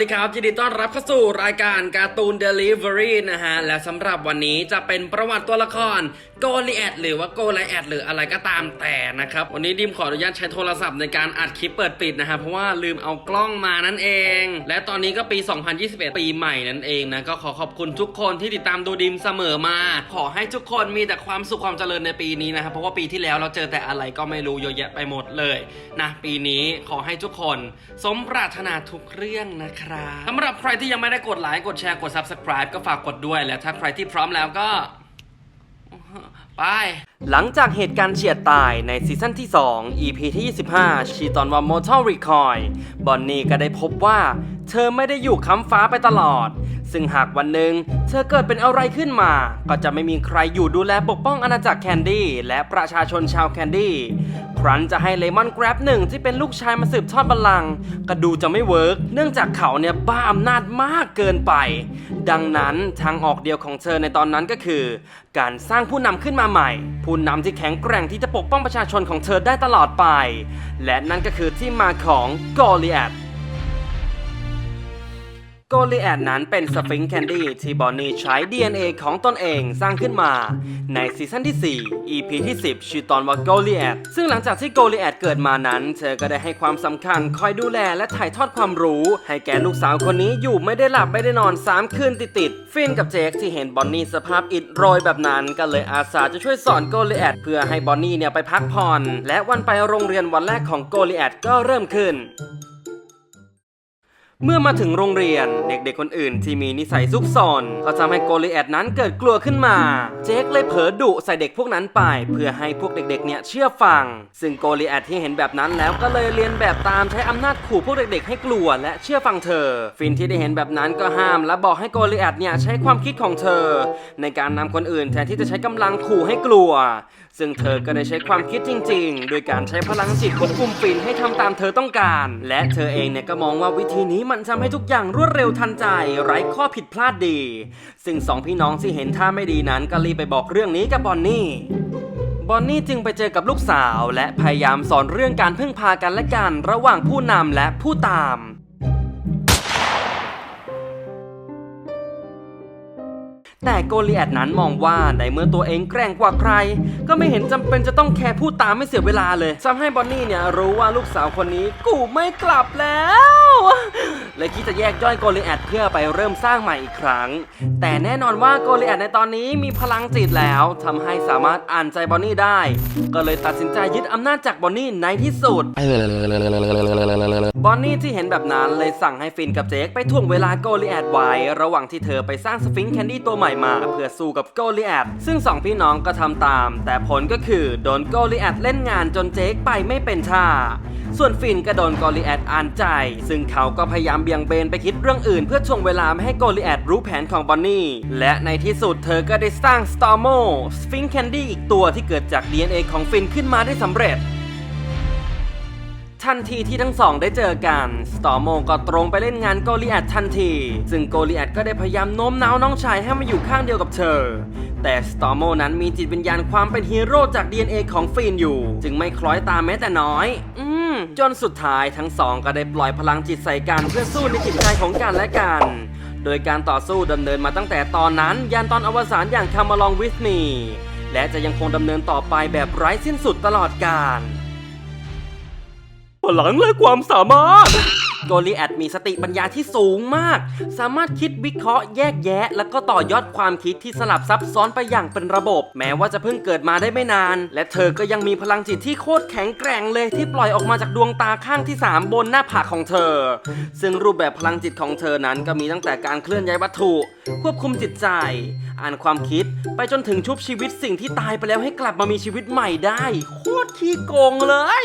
ดีครับยินดีต้อนรับเข้าสู่รายการการ์ตูนเดลิเวอรี่นะฮะ และสำหรับวันนี้จะเป็นประวัติตัวละคร โกลิแอดหรือว่าโกไลแอดหรืออะไรก็ตามแต่นะครับ วันนี้ดิมขออนุญาตใช้โทรศัพท์ในการอัดคลิปเปิดปิดนะฮะเพราะว่าลืมเอากล้องมานั่นเอง และตอนนี้ก็ปี 2021 ปีใหม่นั่นเองนะก็ขอขอบคุณทุกคนที่ติดตามดูดิมเสมอมา ขอให้ทุกคนมีแต่ความสุขความเจริญในปีนี้นะครับเพราะว่าปีที่แล้วเราเจอแต่อะไรก็ไม่รู้เยอะแยะไปหมดเลยนะปีนี้ขอให้ทุกคน สมปรารถนาทุกเรื่องนะครับสำหรับใครที่ยังไม่ได้กดไลค์กดแชร์กด subscribe ก็ฝากกดด้วยและถ้าใครที่พร้อมแล้วก็ ไป หลังจากเหตุการณ์เฉียดตายในซีซั่นที่ 2 EP ที่ 25 ชีตอนว่า Mortal Recoil บอนนี่ก็ได้พบว่า เธอไม่ได้อยู่ค้ำฟ้าไปตลอด ซึ่งหากวันหนึ่งเธอเกิดเป็นอะไรขึ้นมา ก็จะไม่มีใครอยู่ดูแลปกป้องอาณาจักรแคนดี้และประชาชนชาวแคนดี้ ครั้นจะให้เลมอนแกร็บหนึ่งที่เป็นลูกชายมาสืบทอดบัลลังก์ก็ดูจะไม่เวิร์กเนื่องจากเขาเนี่ยบ้าอำนาจมากเกินไป ดังนั้นทางออกเดียวของเธอในตอนนั้นก็คือ การสร้างผู้นำขึ้นมาใหม่ ผู้นำที่แข็งแกร่งที่จะปกป้องประชาชนของเธอได้ตลอดไป และนั่นก็คือที่มาของกอลิแอด โกลีแอดนั้นเป็นสฟิงค์แคนดี้ที่บอนนี่ใช้ DNA ของตนเองสร้างขึ้นมา ในซีซั่นที่ 4 EP ที่ 10 ชื่อตอนว่าโกลีแอดซึ่งหลังจากที่โกลีแอดเกิดมานั้น เธอก็ได้ให้ความสำคัญคอยดูแลและถ่ายทอดความรู้ ให้แก่ลูกสาวคนนี้อยู่ไม่ได้หลับไม่ได้นอน 3 คืนติดๆฟินกับเจคที่เห็นบอนนี่สภาพอิดโรยแบบนั้น ก็เลยอาสาจะช่วยสอนโกลีแอดเพื่อให้บอนนี่เนี่ยไปพักผ่อน และวันไปโรงเรียนวันแรกของโกลีแอดก็เริ่มขึ้น เมื่อมาถึงโรงเรียนเด็กๆคนอื่นที่มีนิสัยซุกซนก็ทำให้โกลิแอดนั้นเกิดกลัวขึ้นมา เจคเลยเผลอดุใส่เด็กพวกนั้นไป เพื่อให้พวกเด็กๆเนี่ยเชื่อฟัง ซึ่งโกลิแอดที่เห็นแบบนั้นแล้วก็เลยเรียนแบบตามใช้อำนาจขู่พวกเด็กๆให้กลัวและเชื่อฟังเธอ ฟินที่ได้เห็นแบบนั้นก็ห้าม และบอกให้โกลิแอดเนี่ยใช้ความคิดของเธอ ในการนำคนอื่นแทนที่จะใช้กำลังขู่ให้กลัว ซึ่งเธอก็ได้ใช้ความคิดจริง ๆ โดยการใช้พลังจิตควบคุมฟินให้ทำตามเธอต้องการ และเธอเองเนี่ยก็มองว่าวิธีนี้มันทำให้ทุกอย่างรวดเร็วทันใจ ไร้ข้อผิดพลาดดี ซึ่งสองพี่น้องที่เห็นท่าไม่ดีนั้นก็รีบไปบอกเรื่องนี้กับบอนนี่บอนนี่จึงไปเจอกับลูกสาว และพยายามสอนเรื่องการพึ่งพากันและกันระหว่างผู้นำและผู้ตาม แต่โกลิแอดนั้นมองว่าในเมื่อตัวเองแกร่งกว่าใคร ก็ไม่เห็นจำเป็นจะต้องแคร์ผู้ตามไม่เสียเวลาเลยทำให้บอนนี่เนี่ยรู้ว่าลูกสาวคนนี้กูไม่กลับแล้ว เลยคิดจะแยกย่อยโกลิแอดเพื่อไปเริ่มสร้างใหม่อีกครั้ง แต่แน่นอนว่าโกลิแอดในตอนนี้มีพลังจิตแล้วทำให้สามารถอ่านใจบอนนี่ได้ ก็เลยตัดสินใจยึดอำนาจจากบอนนี่ในที่สุด บอนนี่ที่เห็นแบบนั้นเลยสั่งให้ฟินกับเจคไปถ่วงเวลาโกลิแอดไว้ระหว่างที่เธอไปสร้างสฟิงค์แคนดี้ตัวใหม่มา เพื่อสู้กับโกลิแอดซึ่งสองพี่น้องก็ทำตาม แต่ผลก็คือโดนโกลิแอดเล่นงานจนเจคไปไม่เป็นท่าส่วนฟินก็โดนโกลิแอดอ่านใจ ซึ่งเขาก็พยายามเบี่ยงเบนไปคิดเรื่องอื่น เพื่อถ่วงเวลาไม่ให้โกลิแอดรู้แผนของบอนนี่ และในที่สุดเธอก็ได้สร้างสตอร์โมสฟิงค์แคนดี้อีกตัวที่เกิดจาก DNA ของฟินขึ้นมาได้สำเร็จทันทีที่ทั้งสองได้เจอกัน สตอร์โมก็ตรงไปเล่นงานโกลิแอดทันที ซึ่งโกลิแอดก็ได้พยายามโน้มน้าวน้องชายให้มาอยู่ข้างเดียวกับเธอ แต่สตอร์โมนั้นมีจิตวิญญาณความเป็นฮีโร่จาก DNA ของฟีนอยู่ จึงไม่คล้อยตามแม้แต่น้อย อื จนสุดท้ายทั้งสองก็ได้ปล่อยพลังจิตใส่กันเพื่อสู้ในจิตใจของกันและกัน โดยการต่อสู้ดำเนินมาตั้งแต่ตอนนั้น ยันตอนอวสานอย่างคามาลองวิสมีและจะยังคงดำเนินต่อไปแบบไร้สิ้นสุดตลอดกาล พลังและความสามารถ โกลีแอดมีสติปัญญาที่สูงมาก สามารถคิดวิเคราะห์แยกแยะ แล้วก็ต่อยอดความคิดที่สลับซับซ้อนไปอย่างเป็นระบบ แม้ว่าจะเพิ่งเกิดมาได้ไม่นาน และเธอก็ยังมีพลังจิตที่โคตรแข็งแกร่งเลยที่ปล่อยออกมาจากดวงตาข้างที่ 3 บนหน้าผากของเธอ ซึ่งรูปแบบพลังจิตของเธอนั้นก็มีตั้งแต่การเคลื่อนย้ายวัตถุ ควบคุมจิตใจ อ่านความคิด ไปจนถึงชุบชีวิตสิ่งที่ตายไปแล้วให้กลับมามีชีวิตใหม่ได้ โคตรขี้โกงเลย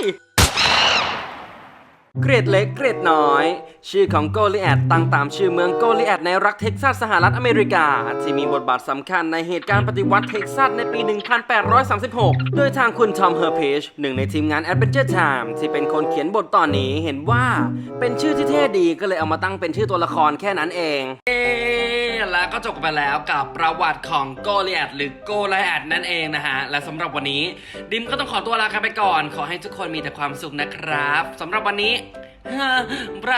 เกรดเล็กเกรดน้อย ชื่อของโกลิแอดตั้งตามชื่อเมืองโกลิแอดในรัฐเท็กซัสสหรัฐอเมริกา ที่มีบทบาทสำคัญในเหตุการณ์ปฏิวัติเท็กซัสในปี 1836 โดยทางคุณทอมเฮอร์เพชหนึ่งในทีมงาน Adventure Time ที่เป็นคนเขียนบทตอนนี้เห็นว่าเป็นชื่อที่เท่ดีก็เลยเอามาตั้งเป็นชื่อตัวละครแค่นั้นเอง แล้วก็จบไปแล้วกับประวัติของโกลิแอดหรือโกไลแอดนั่นเองนะฮะ และสำหรับวันนี้ดิมก็ต้องขอตัวลากันไปก่อน ขอให้ทุกคนมีแต่ความสุขนะครับสำหรับวันนี้บร